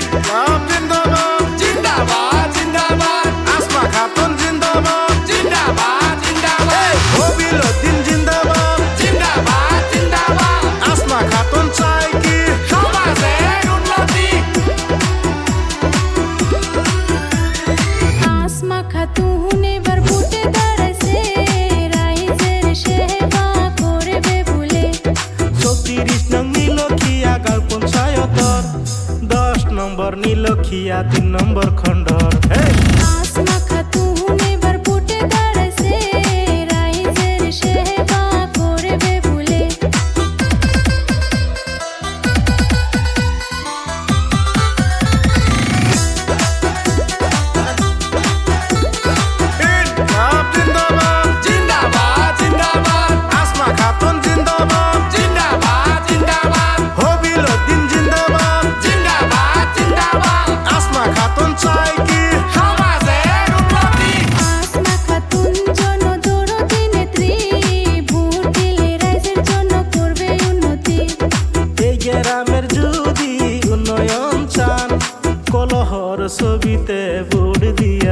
Yeah. নম্বর নীলক্ষিয়া তিন নম্বর খণ্ডর। হ্যাঁ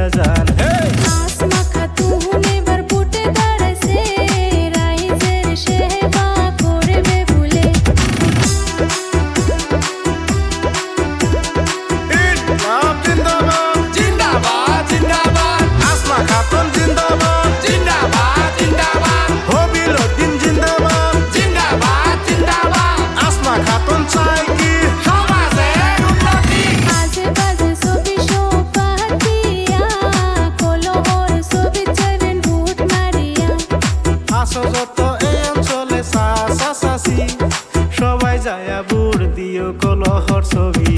i gazala যত এই অঞ্চলে সা সবাই যায় বুড় দিও কলহর ছবি।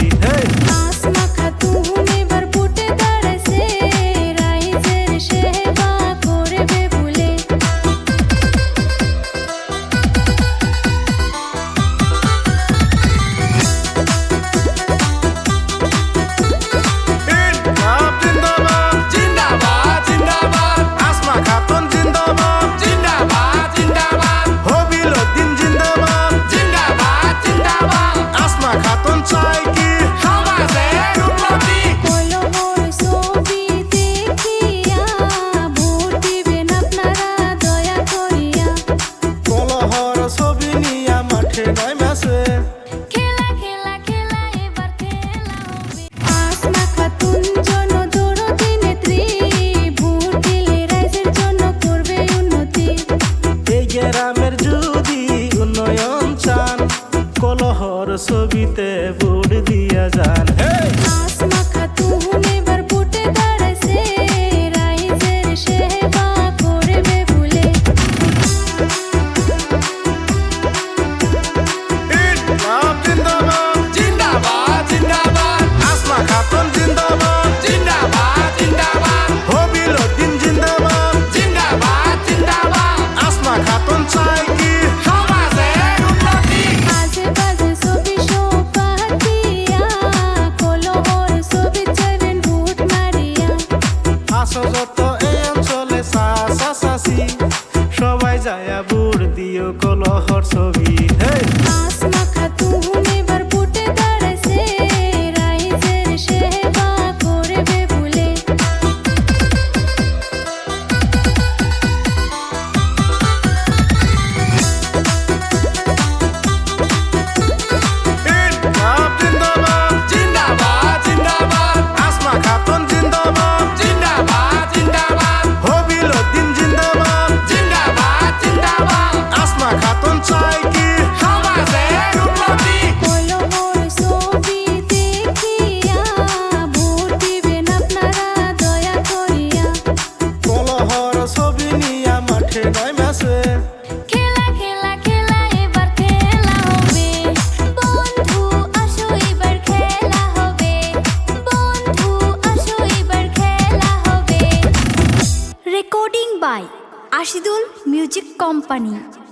যদি উন্নয়ন চান কলহর ছবিতে ভোট দিয়া যান। ছায়া বুড় দিও কলহর ছবি। হে মাছ মাখা নিচে নাইমে আছে খেলা খেলা খেলা recording by Ashidul music company